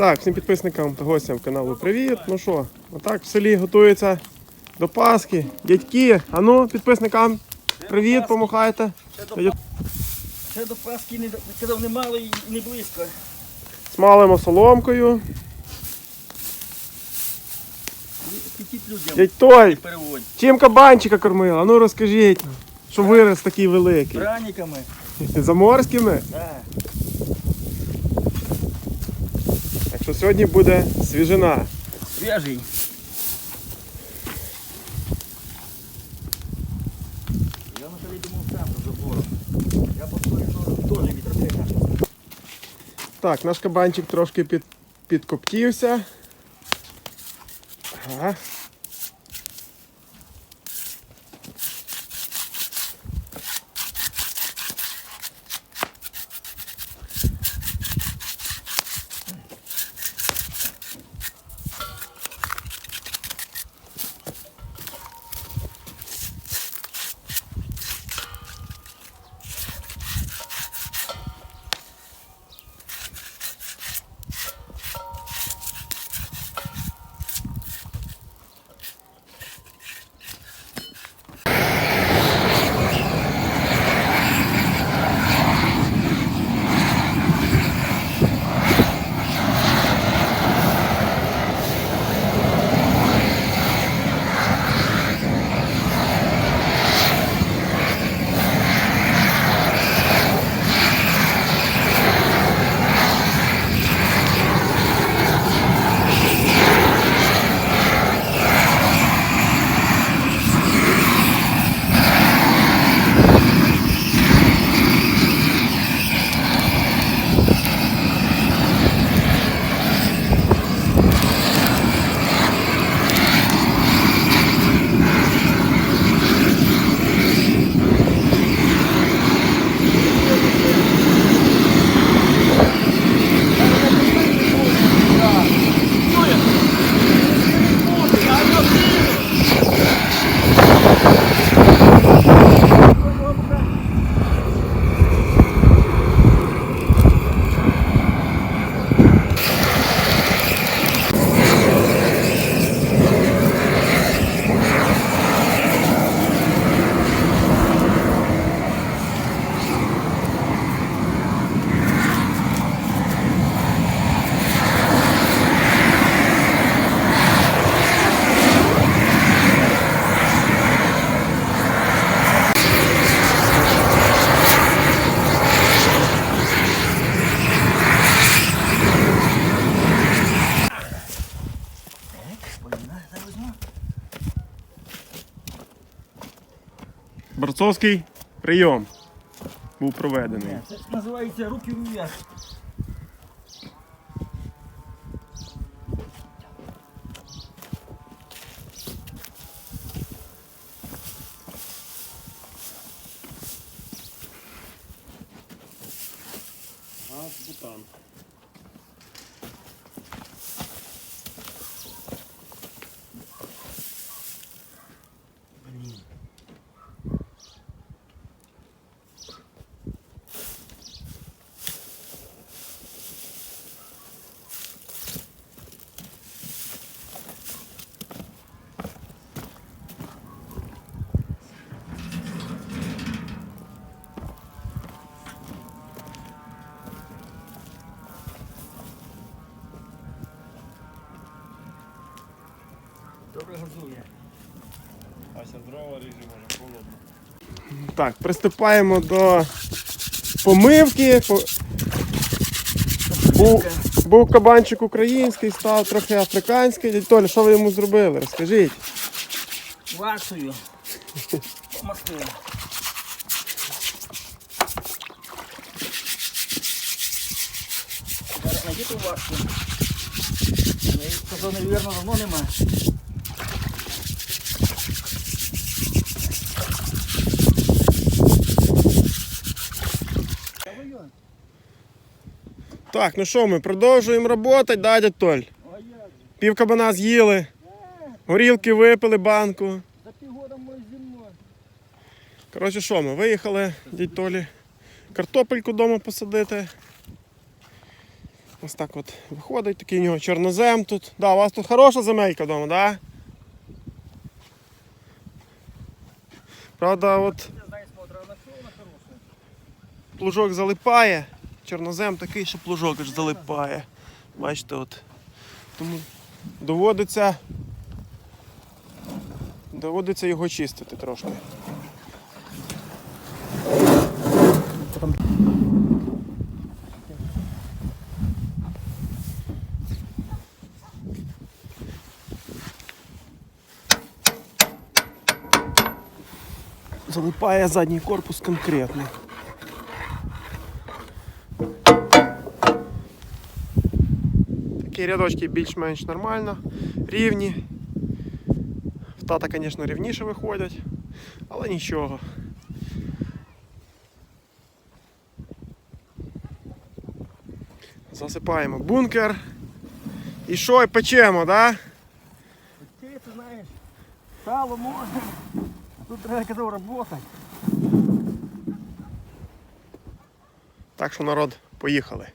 Так, всім підписникам та гостям каналу привіт. Ну що, отак в селі готується до Пасхи. Дядьки, а ну, підписникам привіт, помахайте. Ще до, Пасхи не казав немало і не близько. Смалимо соломкою. Людям Дядь той, переводь. чим кабанчика кормила? Ну розкажіть, що вирос такий великий. Браниками. Заморськими? Так. що сьогодні буде свіжина. Свіжий. Я на тобі думав сам за забором. Я повторюю, що теж вітрофека. Так, наш кабанчик трошки під, підкоптівся. Ага. Борцовський прийом був проведений. Це ж називається руки вверх. Бутан. Добре газує. Ася дрова ріже, може, холодно. Так, приступаємо до помивки. Був, був кабанчик український, став трохи африканський. Дядь що ви йому зробили? Розкажіть. Ваксую. Помогти. Зараз знайди ту ваксу. Я сказав, невірно, давно нема. Так, ну що, ми продовжуємо працювати, да, дядь Толь? Пів кабана з'їли, горілки випили банку. За півгода може зимою. Коротше, що ми виїхали, дядь Толі, картопельку вдома посадити. Ось так от виходить, такий у нього чорнозем тут. Да, у вас тут хороша земелька вдома, да? Правда, от плужок залипає. Чорнозем такий, що плужок аж залипає. Бачите, от. Тому доводиться. Доводиться його чистити трошки. Залипає задній корпус конкретно. Такі рядочки більш-менш нормально, рівні. В тата, звісно, рівніше виходять, але нічого. Засипаємо бункер. І що, і печемо, да? Ти, ти знаєш, сало можна. А тут треба казав роботи. Так що народ, поїхали.